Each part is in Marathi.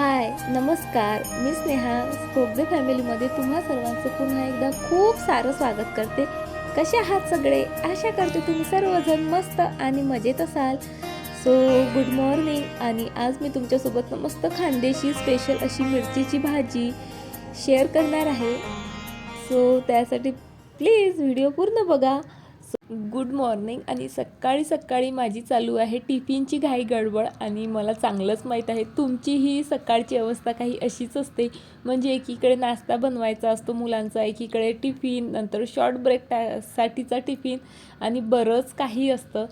हाय नमस्कार. मी स्नेहा स्कोगदे फॅमिलीमध्ये तुम्हा सर्वांचं पुन्हा एकदा खूप सारं स्वागत करते. कसे आहात सगळे? आशा करते तुम्ही सर्वजण मस्त आणि मजेत असाल. सो गुड मॉर्निंग आणि आज मी तुमच्यासोबत मस्त खानदेशी स्पेशल अशी मिरचीची भाजी शेअर करणार आहे. सो त्यासाठी प्लीज व्हिडिओ पूर्ण बघा. गुड मॉर्निंग आणि सकाळी सकाळी माझी चालू आहे टिफिनची घाई गडबड आणि मला चांगलंच माहीत आहे तुमची ही सकाळची अवस्था काही अशीच असते. म्हणजे एकीकडे नाश्ता बनवायचा असतो मुलांचा एकीकडे टिफिन नंतर शॉर्ट ब्रेक टा साठीचा टिफिन आणि बरंच काही असतं.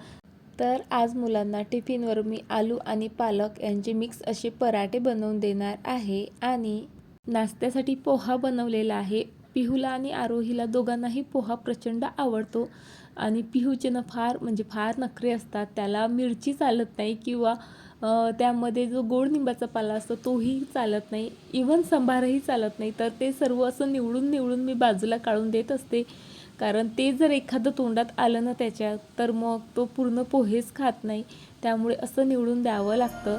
तर आज मुलांना टिफिनवर मी आलू आणि पालक यांचे मिक्स असे पराठे बनवून देणार आहे आणि नाश्त्यासाठी पोहा बनवलेला आहे. पिहूला आणि आरोहीला दोघांनाही पोहा प्रचंड आवडतो. आणि पिहूचे ना फार म्हणजे फार नखरे असतात. त्याला मिरची चालत नाही किंवा त्यामध्ये जो गोड निंबाचा पाला असतो तोही चालत नाही. इवन संभारही चालत नाही. तर ते सर्व असं निवडून निवडून मी बाजूला काढून देत असते. कारण ते जर एखादं तोंडात आलं ना त्याच्या तर मग तो पूर्ण पोहेच खात नाही. त्यामुळे असं निवडून द्यावं लागतं.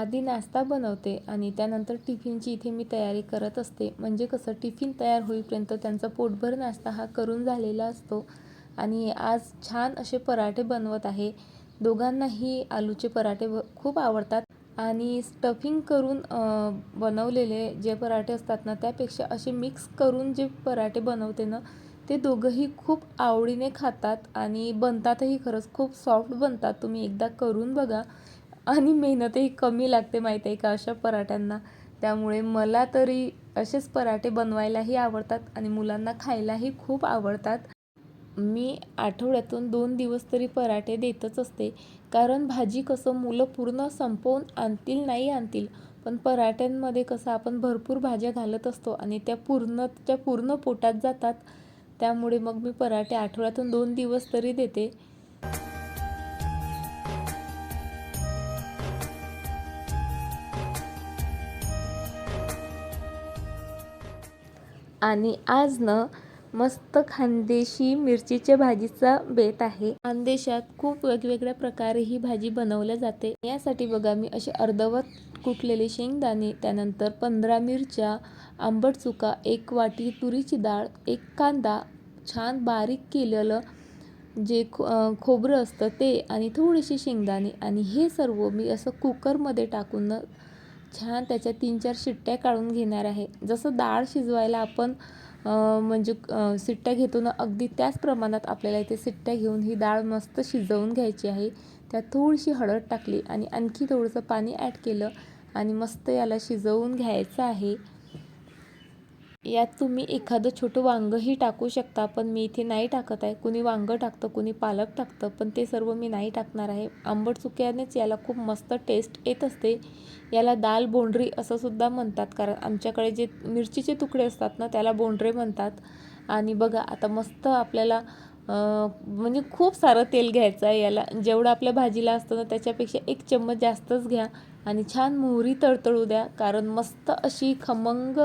आधी नाश्ता बनवते आणि त्यानंतर टिफिनची इथे मी तयारी करत असते. म्हणजे कसं टिफिन तयार होईपर्यंत त्यांचा पोटभर नाश्ता हा करून झालेला असतो आणि आज छान असे पराठे बनवत आहे. दोघांनाही आलूचे पराठे व- खूप आवडतात आणि स्टफिंग करून बनवलेले जे पराठे असतात ना त्यापेक्षा असे मिक्स करून जे पराठे बनवते ना ते दोघंही खूप आवडीने खातात आणि बनतातही खरंच. खूप सॉफ्ट बनतात. तुम्ही एकदा करून बघा. आणि मेहनतही कमी लागते माहीत आहे का अशा पराठ्यांना. त्यामुळे मला तरी असेच पराठे बनवायलाही आवडतात आणि मुलांना खायलाही खूप आवडतात. मी आठवड्यातून दोन दिवस तरी पराठे देतच असते. कारण भाजी कसं मुलं पूर्ण संपवून आणतील नाही आणतील पण पराठ्यांमध्ये कसं आपण भरपूर भाज्या घालत असतो आणि त्या पूर्णच्या पूर्ण पोटात जातात. त्यामुळे मग मी पराठे आठवड्यातून दोन दिवस तरी देते. आणि आज न मस्त खानदेशी मिरचीच्या भाजीचा बेत आहे. खानदेशात खूप वेगवेगळ्या प्रकारे ही भाजी बनवल्या जाते. यासाठी बघा मी असे अर्धवट कुटलेले शेंगदाणे त्यानंतर पंधरा मिरच्या आंबट चुका एक वाटी तुरीची डाळ एक कांदा छान बारीक केलेलं जे खो खोबरं असतं ते आणि थोडेसे शेंगदाणे. आणि हे सर्व मी असं कुकरमध्ये टाकून छान त्याच्या तीन चार शिट्ट्या काढून घेणार आहे. जसं डाळ शिजवायला आपण म्हणजे शिट्ट्या घेतो ना अगदी त्याच प्रमाणात आपल्याला इथे शिट्ट्या घेऊन ही डाळ मस्त शिजवून घ्यायची आहे. त्यात थोडीशी हळद टाकली आणि आणखी थोडंसं पाणी ॲड केलं आणि मस्त याला शिजवून घ्यायचं आहे. यात तुम्ही एखादं छोटं वांगंही टाकू शकता पण मी इथे नाही टाकत आहे. कुणी वांगं टाकतं कुणी पालक टाकतं पण ते सर्व मी नाही टाकणार आहे. आंबट चुक्यानेच याला खूप मस्त टेस्ट येत असते. याला दाल बोंडरी असं सुद्धा म्हणतात कारण आमच्याकडे जे मिरचीचे तुकडे असतात ना त्याला बोंडरे म्हणतात. आणि बघा आता मस्त आपल्याला म्हणजे खूप सारं तेल घ्यायचं आहे याला. जेवढं आपल्या भाजीला असतं ना त्याच्यापेक्षा एक चम्मच जास्तच घ्या. आणि छान मोहरी तळतळू द्या कारण मस्त अशी खमंग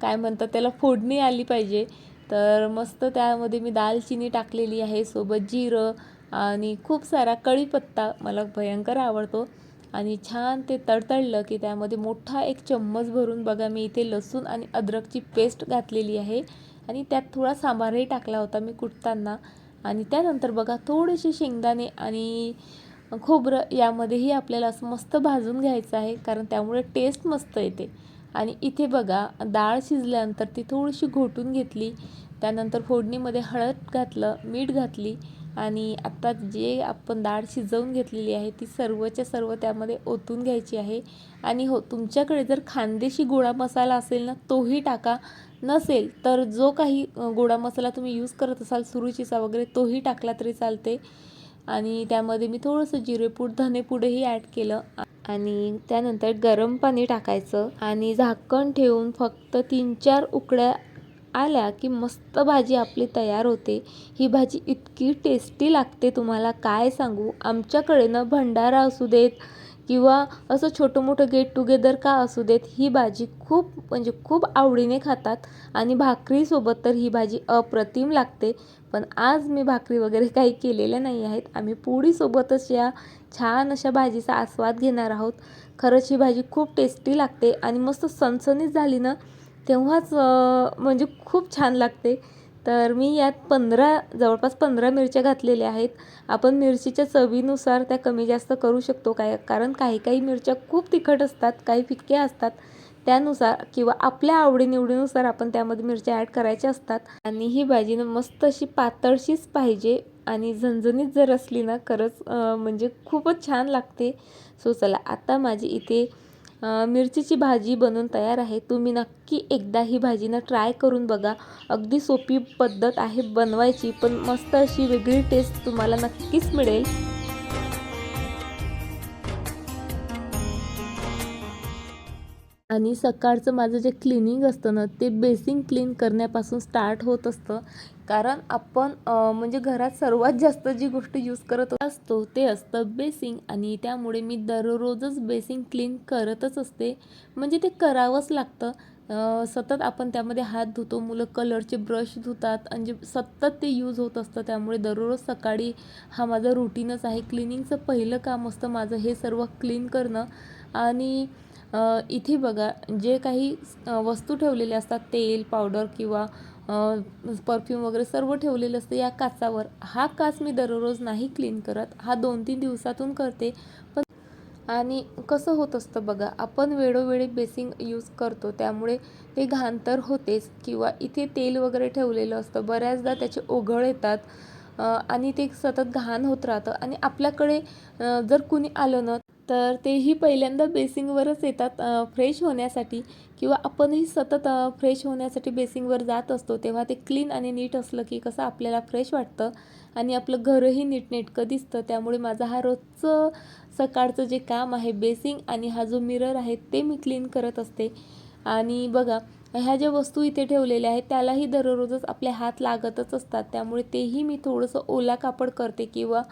काय म्हणतात त्याला फोडणी आली पाहिजे. तर मस्त त्यामध्ये मी दालचिनी टाकलेली आहे सोबत जिरं आणि खूप सारा कढीपत्ता. मला भयंकर आवडतो. आणि छान ते तडतडलं की त्यामध्ये मोठा एक चम्मच भरून बघा मी इथे लसूण आणि अद्रकची पेस्ट घातलेली आहे. आणि त्यात थोडा सांबारही टाकला होता मी कुटताना. आणि त्यानंतर बघा थोडेसे शेंगदाणे आणि खोबरं यामध्येही आपल्याला असं मस्त भाजून घ्यायचं आहे कारण त्यामुळे टेस्ट मस्त येते. आणि इथे बघा डाळ शिजल्यानंतर ती थोडीशी घोटून घेतली. त्यानंतर फोडणीमध्ये हळद घातलं मीठ घातली आणि आत्ता जे आपण डाळ शिजवून घेतलेली आहे ती सर्वच्या सर्व त्यामध्ये ओतून घ्यायची आहे. आणि हो तुमच्याकडे जर खानदेशी गोडा मसाला असेल ना तोही टाका. नसेल तर जो काही गोडा मसाला तुम्ही यूज करत असाल सुरुचीचा वगैरे तोही टाकला तरी चालते. आणि त्यामध्ये मी थोडंसं जिरेपूड धनेपूडही ॲड केलं. आणि त्यानंतर गरम पाणी टाकायचं आणि झाकण ठेवून फक्त तीन चार उकड्या आल्या की मस्त भाजी आपली तयार होते. ही भाजी इतकी टेस्टी लागते तुम्हाला काय सांगू? आमच्याकडे ना भंडारा असू देत किंवा असं छोटं मोठं गेट टुगेदर का असू देत ही भाजी खूप म्हणजे खूप आवडीने खातात आणि भाकरीसोबत तर ही भाजी अप्रतिम लागते. पण आज मी भाकरी वगैरे काही केलेल्या नाही आहेत. आम्ही पोळीसोबतच या छान अशा भाजीचा आस्वाद घेणार आहोत. खरंच ही भाजी खूप टेस्टी लागते आणि मस्त सणसणीत झाली ना तेव्हाच म्हणजे खूप छान लागते. तर मी यात पंधरा जवळपास पंधरा मिरच्या घातलेल्या आहेत. आपण मिरचीच्या चवीनुसार त्या कमी जास्त करू शकतो काय? कारण काही काही मिरच्या खूप तिखट असतात काही फिक्क्या असतात. त्यानुसार किंवा आपल्या आवडीनिवडीनुसार आपण त्यामध्ये मिरच्या ॲड करायच्या असतात. आणि ही भाजी ना मस्त अशी पातळशीच पाहिजे आणि झणझणीत जर असली ना खरंच म्हणजे खूपच छान लागते. सो चला आता माझी इथे मिरचीची भाजी बनवून तयार आहे. तुम्ही नक्की एकदा ही भाजीनं ट्राय करून बघा. अगदी सोपी पद्धत आहे बनवायची पण मस्त अशी वेगळी टेस्ट तुम्हाला नक्कीच मिळेल. आणि सकाळचं माझं जे क्लिनिंग असतं ना ते बेसिंग क्लीन करण्यापासून स्टार्ट होत असतं. कारण आपण म्हणजे घरात सर्वात जास्त जी गोष्ट यूज करत असतो ते असतं बेसिंग आणि त्यामुळे मी दररोजच बेसिंग क्लीन करतच असते. म्हणजे ते करावंच लागतं. सतत आपण त्यामध्ये हात धुतो मुलं कलरचे ब्रश धुतात आणि जे सतत ते यूज होत असतं. त्यामुळे दररोज सकाळी हा माझा रुटीनच आहे. क्लिनिंगचं पहिलं काम असतं माझं हे सर्व क्लीन करणं. आणि इथे बघा जे काही वस्तू ठेवलेल्या असतात तेल पावडर किंवा परफ्यूम वगैरे सर्व ठेवलेलं असतं या काचावर. हा काच मी दररोज नाही क्लीन करत. हा दोन तीन दिवसातून करते. पण आणि कसं होत असतं बघा आपण वेळोवेळी बेसिंग यूज करतो. त्यामुळे ते घाण तर होतेच किंवा इथे तेल वगैरे ठेवलेलं असतं. बऱ्याचदा त्याचे ओघळ येतात आणि ते सतत घाण होत राहतं. आणि आपल्याकडे जर कुणी आलं ना तर तेही पहिल्यांदा बेसिंगवरच येतात फ्रेश होण्यासाठी किंवा आपणही सतत फ्रेश होण्यासाठी बेसिंगवर जात असतो तेव्हा ते क्लीन आणि नीट असलं की कसं आपल्याला फ्रेश वाटतं आणि आपलं घरही नीटनेटकं दिसतं. त्यामुळे माझा हा रोजचं सकाळचं जे काम आहे बेसिंग आणि हा जो मिरर आहे ते मी क्लीन करत असते. आणि बघा ह्या ज्या वस्तू इथे ठेवलेल्या आहेत त्यालाही दररोजच आपले हात लागतच असतात. त्यामुळे तेही मी थोडंसं ओला कापड करते किंवा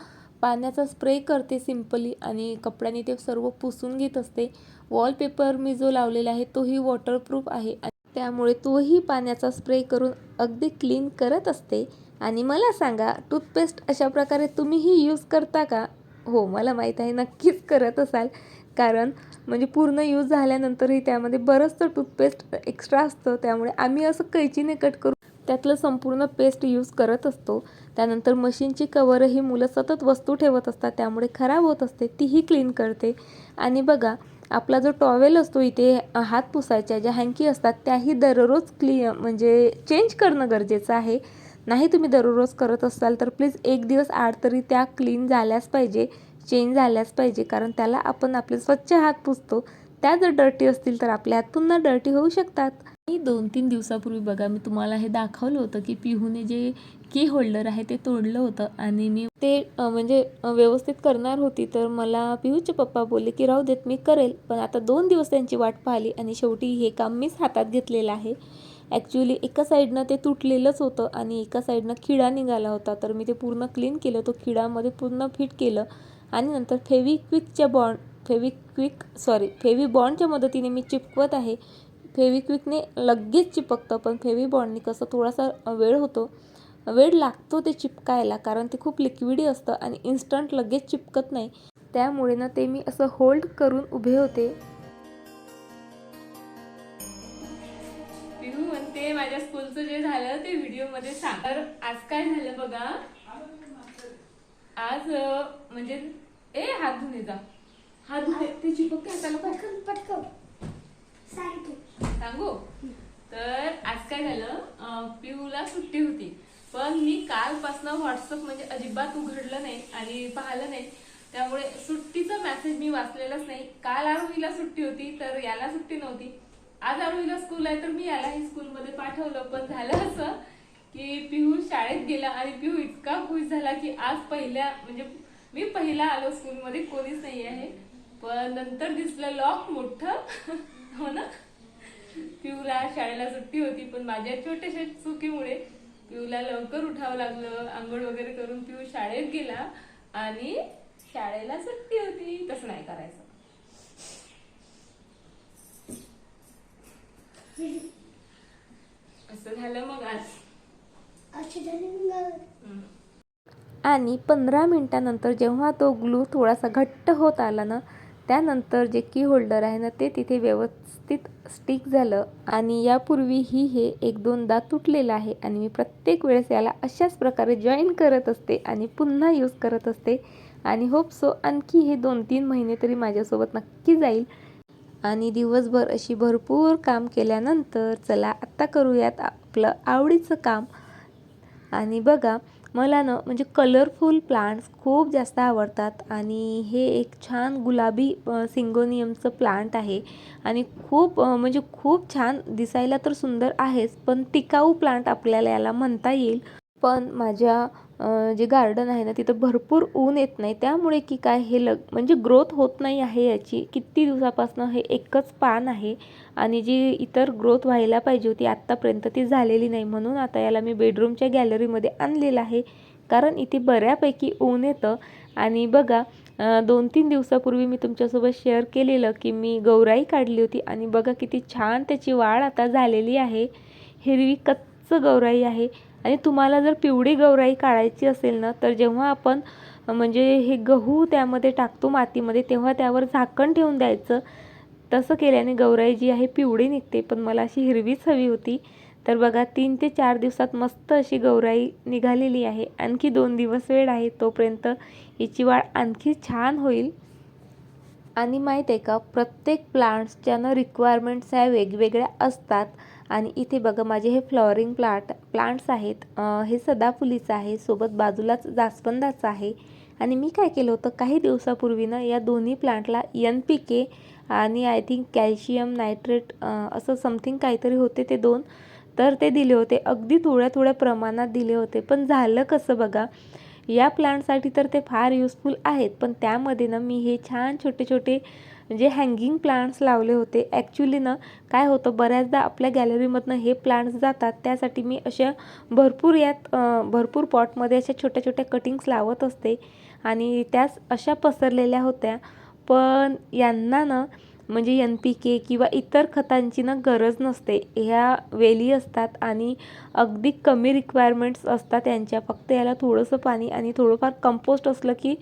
पाण्याचा स्प्रे करते सिम्पली आणि कपड्याने ते सर्व पुसून घेत असते. वॉलपेपर मी जो लावलेला आहे तोही वॉटरप्रूफ आहे आणि त्यामुळे तोही पाण्याचा स्प्रे करून अगदी क्लीन करत असते. आणि मला सांगा टूथपेस्ट अशा प्रकारे तुम्हीही यूज करता का? हो मला माहीत आहे नक्कीच करत असाल. कारण म्हणजे पूर्ण यूज झाल्यानंतरही त्यामध्ये बरंचसं टूथपेस्ट एक्स्ट्रा असतं. त्यामुळे आम्ही असं कैचीने कट करून त्यातलं संपूर्ण पेस्ट यूज करत असतो. त्यानंतर मशीनची कवरही मुलं सतत वस्तू ठेवत असतात त्यामुळे खराब होत असते तीही क्लीन करते. आणि बघा आपला जो टॉवेल असतो इथे हात पुसायच्या ज्या हँकी असतात त्याही दररोज क्ली म्हणजे चेंज करणं गरजेचं आहे. नाही तुम्ही दररोज करत असाल तर प्लीज एक दिवस आड तरी त्या क्लीन झाल्याच पाहिजे चेंज झाल्याच पाहिजे कारण त्याला आपण आपले स्वच्छ हात पुसतो. त्या जर डर्टी असतील तर आपले हात पुन्हा डर्टी होऊ शकतात. मी दोन तीन दिवसापूर्वी बघा मी तुम्हाला हे दाखवलं होतं की पिहूने जे की होल्डर आहे ते तोडलं होतं आणि मी ते म्हणजे व्यवस्थित करणार होती तर मला पिहूचे पप्पा बोलले की राहू देत मी करेल. पण आता दोन दिवस त्यांची वाट पाहिली आणि शेवटी हे काम मीच हातात घेतलेलं आहे. ॲक्च्युली एका साईडनं ते तुटलेलंच होतं आणि एका साईडनं खिडा निघाला होता. तर मी ते पूर्ण क्लीन केलं तो खिडामध्ये पूर्ण फिट केलं आणि नंतर फेविक्विकच्या बॉन्ड फेविक्विक सॉरी फेवी बॉन्डच्या मदतीने मी चिपकवत आहे. फेविक्विकने लगेच चिपकतं पण फेवी बॉन्डने कसं थोडासा वेळ होतो वेळ लागतो ते चिपकायला कारण ते खूप लिक्विडी असतं आणि इन्स्टंट लगेच चिपकत नाही. त्यामुळे ना ते मी असं होल्ड करून उभे होते. पिहू म्हणते माझ्या स्कूलचं जे झालं ते व्हिडिओमध्ये सांग. तर आज काय झालं बघा? आज म्हणजे ए हात धुणे जा. हात धुणे ते चिपक हाताला पटकन पटकन. सांगू? तर आज काय झालं? पिऊला सुट्टी होती. पण मी कालपासनं व्हॉट्सअप म्हणजे अजिबात उघडलं नाही आणि पाहिलं नाही. त्यामुळे सुट्टीचा मेसेज मी वाचलेलाच नाही. काल आरोहीला सुट्टी होती तर याला सुट्टी नव्हती. आज आरोहीला स्कूल आहे तर मी यालाही स्कूलमध्ये पाठवलं. पण झालं असं की पिहू शाळेत गेला आणि पिहू इतका खुश झाला की आज पहिल्या म्हणजे मी पहिला आलो स्कूलमध्ये कोणीच नाही आहे पण नंतर दिसलं लॉक मोठं. हो ना? पिऊला शाळेला सुट्टी होती पण माझ्या छोट्याशा चुकीमुळे पिऊला लवकर उठावं लागलं. आंघोळ वगैरे करून पिऊ शाळेत गेला आणि शाळेला सुट्टी होती. तसं नाही करायचं. असं झालं मग आज. आणि पंधरा मिनिटानंतर जेव्हा तो ग्लू थोडासा घट्ट होत आला ना त्यानंतर जे की होल्डर आहे ना ते तिथे व्यवस्थित स्टिक झालं. आणि यापूर्वीही हे एक दोनदा तुटलेलं आहे. आणि मी प्रत्येक वेळेस याला अशाच प्रकारे जॉईन करत असते आणि पुन्हा यूज करत असते. आणि होप सो आणखी हे दोन तीन महिने तरी माझ्यासोबत नक्की जाईल. आणि दिवसभर अशी भरपूर काम केल्यानंतर चला आत्ता करूयात आपलं आवडीचं काम. आणि बघा मला ना म्हणजे कलरफुल प्लांट्स खूप जास्त आवडतात आणि हे एक छान गुलाबी सिंगोनियमचं प्लांट आहे. आणि खूप म्हणजे खूप छान दिसायला तर सुंदर आहेच पण टिकाऊ प्लांट आपल्याला याला म्हणता येईल. पण माझ्या जे गार्डन आहे ना तिथं भरपूर ऊन येत नाही. त्यामुळे की काय हे लग म्हणजे ग्रोथ होत नाही आहे याची. किती दिवसापासून हे एकच पान आहे. आणि जी इतर ग्रोथ व्हायला पाहिजे होती आत्तापर्यंत ती झालेली नाही. म्हणून आता याला मी बेडरूमच्या गॅलरीमध्ये आणलेलं आहे. कारण इथे बऱ्यापैकी ऊन येतं. आणि बघा दोन तीन दिवसापूर्वी मी तुमच्यासोबत शेअर केलेलं की मी गौराई काढली होती. आणि बघा किती छान त्याची वाढ आता झालेली आहे. हिरवी कच्च गौराई आहे. आणि तुम्हाला जर पिवळी गौराई काढायची असेल ना तर जेव्हा आपण म्हणजे हे गहू त्यामध्ये टाकतो मातीमध्ये तेव्हा त्यावर झाकण ठेवून द्यायचं. तसं केल्याने गौराई जी आहे पिवळी निघते. पण मला अशी हिरवीच हवी होती. तर बघा तीन ते चार दिवसात मस्त अशी गौराई निघालेली आहे. आणखी दोन दिवस वेळ आहे तोपर्यंत हिची वाढ आणखी छान होईल. आणि माहीत आहे का प्रत्येक प्लांट्सच्या ना रिक्वायरमेंट्स ह्या वेगवेगळ्या असतात. आणि इथे बघा माझे हे फ्लॉवरिंग प्लांट प्लांट्स आहेत. हे सदाफुलीचं आहे सोबत बाजूलाच जास्वंदाचं आहे. आणि मी काय केलं होतं काही दिवसापूर्वी ना या दोन्ही प्लांटला एन पी के आणि आय थिंक कॅल्शियम नायट्रेट असं समथिंग काहीतरी होते ते दोन. तर ते दिले होते अगदी थोड्या थोड्या प्रमाणात दिले होते. पण झालं कसं बघा या प्लांटसाठी तर ते फार युजफुल आहेत पण त्यामध्ये ना मी हे छान छोटे छोटे जे हँगिंग प्लांट्स लावले होते ॲक्च्युली ना काय होतं बऱ्याचदा आपल्या गॅलरीमधनं हे प्लांट्स जातात त्यासाठी मी अशा भरपूर यात भरपूर पॉटमध्ये अशा छोट्या छोट्या कटिंग्स लावत असते आणि त्याच अशा पसरलेल्या होत्या. पण यांना ना म्हणजे एन पी के किंवा इतर खतांची ना गरज नसते. ह्या वेली असतात आणि अगदी कमी रिक्वायरमेंट्स असतात यांच्या फक्त याला थोडंसं पाणी आणि थोडंफार कंपोस्ट असलं की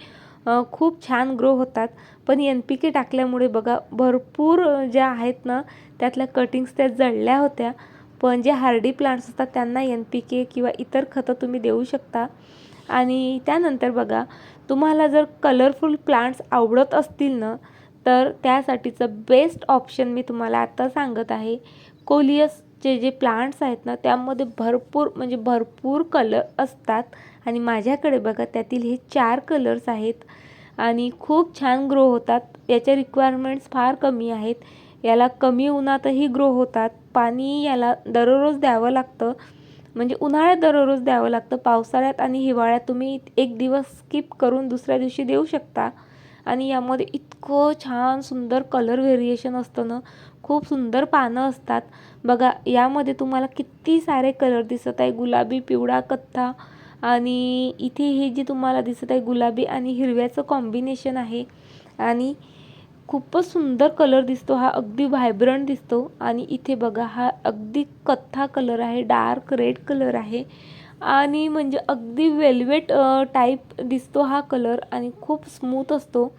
खूप छान ग्रो होतात. पण एन पी के टाकल्यामुळे बघा भरपूर ज्या आहेत ना त्यातल्या कटिंग्स त्या जळल्या होत्या. पण जे हार्डी प्लांट्स असतात त्यांना एन पी के किंवा इतर खतं तुम्ही देऊ शकता. आणि त्यानंतर बघा तुम्हाला जर कलरफुल प्लांट्स आवडत असतील ना तर त्यासाठीचं बेस्ट ऑप्शन मी तुम्हाला आता सांगत आहे. कोलियसचे जे प्लांट्स आहेत ना त्यामध्ये भरपूर म्हणजे भरपूर कलर असतात. आणि माझ्याकडे बघा त्यातील हे चार कलर्स आहेत. आणि खूप छान ग्रो होतात. याच्या रिक्वायरमेंट्स फार कमी आहेत. याला कमी उन्हातही ग्रो होतात. पाणी याला दररोज द्यावं लागतं. म्हणजे उन्हाळ्यात दररोज द्यावं लागतं. पावसाळ्यात आणि हिवाळ्यात तुम्ही एक दिवस स्किप करून दुसऱ्या दिवशी देऊ शकता. आणि यामध्ये इतकं छान सुंदर कलर व्हेरिएशन असतं ना खूप सुंदर पानं असतात. बघा यामध्ये तुम्हाला किती सारे कलर दिसत आहे. गुलाबी पिवळा कथ्था आणि इथे हे जे तुम्हाला दिसत आहे गुलाबी आणि हिरव्याचं कॉम्बिनेशन आहे. आणि खूपच सुंदर कलर दिसतो. हा अगदी व्हायब्रंट दिसतो. आणि इथे बघा हा अगदी कथ्था कलर आहे डार्क रेड कलर आहे. आणि म्हणजे अगदी वेल्वेट टाईप दिसतो हा कलर आणि खूप स्मूथ असतो.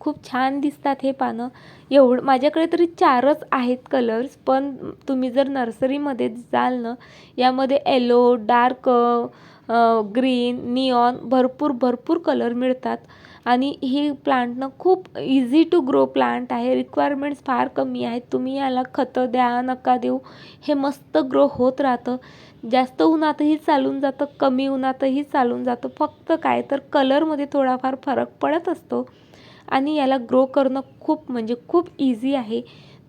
खूप छान दिसतात हे पानं. एवढं माझ्याकडे तरी चारच आहेत कलर्स पण तुम्ही जर नर्सरीमध्ये जाल ना यामध्ये येलो डार्क ग्रीन निऑन भरपूर भरपूर कलर मिळतात. आणि हे प्लांटनं खूप इझी टू ग्रो प्लांट आहे. रिक्वायरमेंट्स फार कमी आहेत. तुम्ही याला खतं द्या नका देऊ. हे मस्त ग्रो होत राहतं. जास्त उन्हातही चालून जातं कमी उन्हातही चालून जातं. फक्त काय तर कलरमध्ये थोडाफार फरक पडत असतो. आणि याला ग्रो करणं खूप म्हणजे खूप इझी आहे.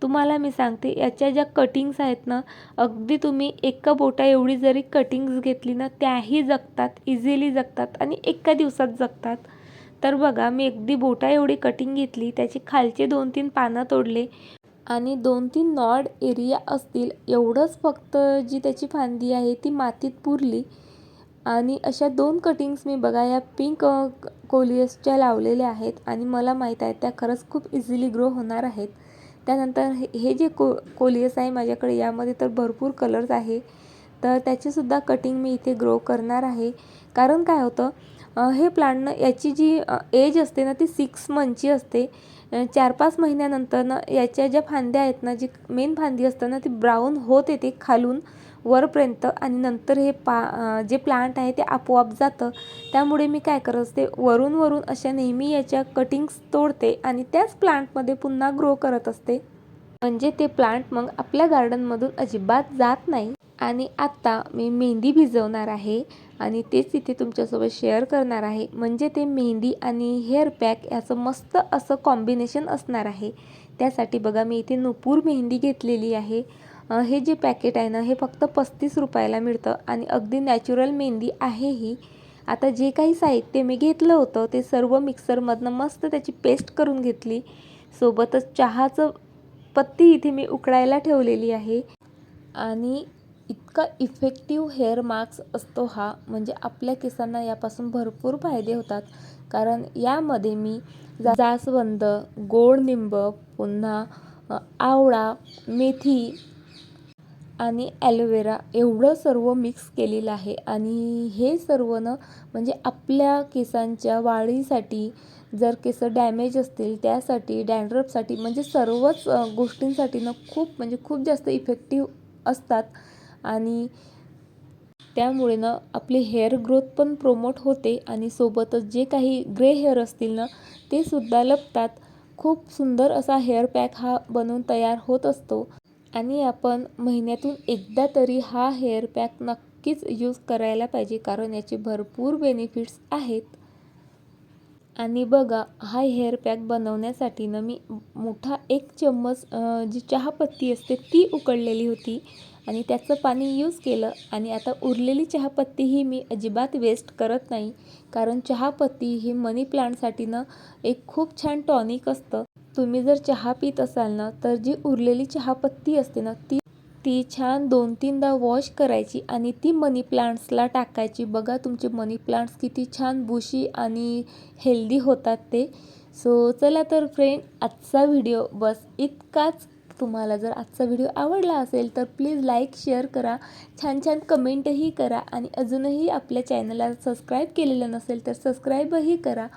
तुम्हाला मी सांगते याच्या ज्या कटिंग्स आहेत ना अगदी तुम्ही एका बोटा एवढी जरी कटिंग्स घेतली ना त्याही जगतात इझिली जगतात आणि एका दिवसात जगतात. तर बघा मी अगदी बोटा एवढी कटिंग घेतली त्याचे खालचे दोन तीन पानं तोडले आणि दोन तीन नॉड एरिया असतील एवढंच फक्त जी त्याची फांदी आहे ती मातीत पुरली. आणि अशा दोन कटिंग्स मी बघा या पिंक कोलियसच्या लावलेल्या आहेत आणि मला माहीत आहे त्या खरंच खूप इझिली ग्रो होणार आहेत. त्यानंतर हे हे जे को कोलियस आहे माझ्याकडे यामध्ये तर भरपूर कलर्स आहे. तर त्याचीसुद्धा कटिंग मी इथे ग्रो करणार आहे. कारण काय होतं हे प्लांटनं याची जी एज असते ना ती सिक्स मंथची असते. चार पाच महिन्यानंतर ना याच्या ज्या फांद्या आहेत ना जी मेन फांदी असतात ना ती ब्राऊन होत येते खालून वरपर्यंत आणि नंतर हे पा जे प्लांट आहे ते आपोआप जातं. त्यामुळे मी काय करत असते वरून वरून अशा नेहमी याच्या कटिंग्स तोडते आणि त्याच प्लांटमध्ये पुन्हा ग्रो करत असते. म्हणजे ते प्लांट मग आपल्या गार्डनमधून अजिबात जात नाही. आणि आत्ता मी मेहंदी भिजवणार आहे आणि तेच इथे तुमच्यासोबत शेअर करणार आहे. म्हणजे ते मेहंदी आणि हेअर पॅक याचं मस्त असं कॉम्बिनेशन असणार आहे. त्यासाठी बघा मी इथे नुपूर मेहंदी घेतलेली आहे. हे जे पॅकेट आहे ना हे फक्त पस्तीस रुपयाला मिळतं आणि अगदी नॅचरल मेहंदी आहे ही. आता जे काही साहित्य मी घेतलं होतं ते सर्व मिक्सरमधनं मस्त त्याची पेस्ट करून घेतली. सोबतच चहाचं पत्ती इथे मी उकडायला ठेवलेली आहे. आणि इतका इफेक्टिव्ह हेअर मास्क असतो हा म्हणजे आपल्या केसांना यापासून भरपूर फायदे होतात. कारण यामध्ये मी जास्वंद गोड निंब पुन्हा आवळा मेथी आणि ॲलोवेरा एवढं सर्व मिक्स केलेलं आहे. आणि हे सर्व न म्हणजे आपल्या केसांच्या वाढीसाठी जर केस डॅमेज असतील त्यासाठी डॅन्ड्रफसाठी म्हणजे सर्वच गोष्टींसाठी ना खूप म्हणजे खूप जास्त इफेक्टिव्ह असतात. आणि त्यामुळे ना आपले हेअर ग्रोथ पण प्रोमोट होते आणि सोबतच जे काही ग्रे हेअर असतील ना ते सुद्धा लपतात. खूप सुंदर असा हेअर पॅक हा बनवून तयार होत असतो. आणि आपण महिन्यातून एकदा तरी हा हेअर पॅक नक्कीच यूज करायला पाहिजे कारण याचे भरपूर बेनिफिट्स आहेत. आणि बघा हा हेअर पॅक बनवण्यासाठी ना मी मोठा एक चम्मच जी चहापत्ती असते ती उकळलेली होती. आणि त्याचं पाणी यूज केलं आणि आता उरलेली चहापत्ती ही मी अजिबात वेस्ट करत नाही. कारण चहापत्ती ही मनी प्लांटसाठी ना एक खूप छान टॉनिक असतं. तुम्ही जर चहा पित असाल ना तर जी उरलेली चहापत्ती असते ना ती ती छान दोन तीनदा वॉश करायची आणि ती मनी प्लांट्सला टाकायची. बघा तुमचे मनी प्लांट्स किती छान बुशी आणि हेल्दी होतात ते. सो चला तर फ्रेंड आजचा व्हिडिओ बस इतकाच. तुम्हाला जर आजचा व्हिडिओ आवडला असेल तर प्लीज लाईक शेअर करा. छान छान कमेंटही करा आणि अजूनही आपल्या चॅनलला सबस्क्राईब केलेलं नसेल तर सबस्क्राईबही करा.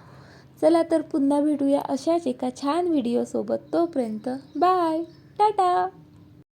चला तर पुन्हा भेटूया अशाच एका छान व्हिडिओसोबत. तोपर्यंत बाय. टाटा!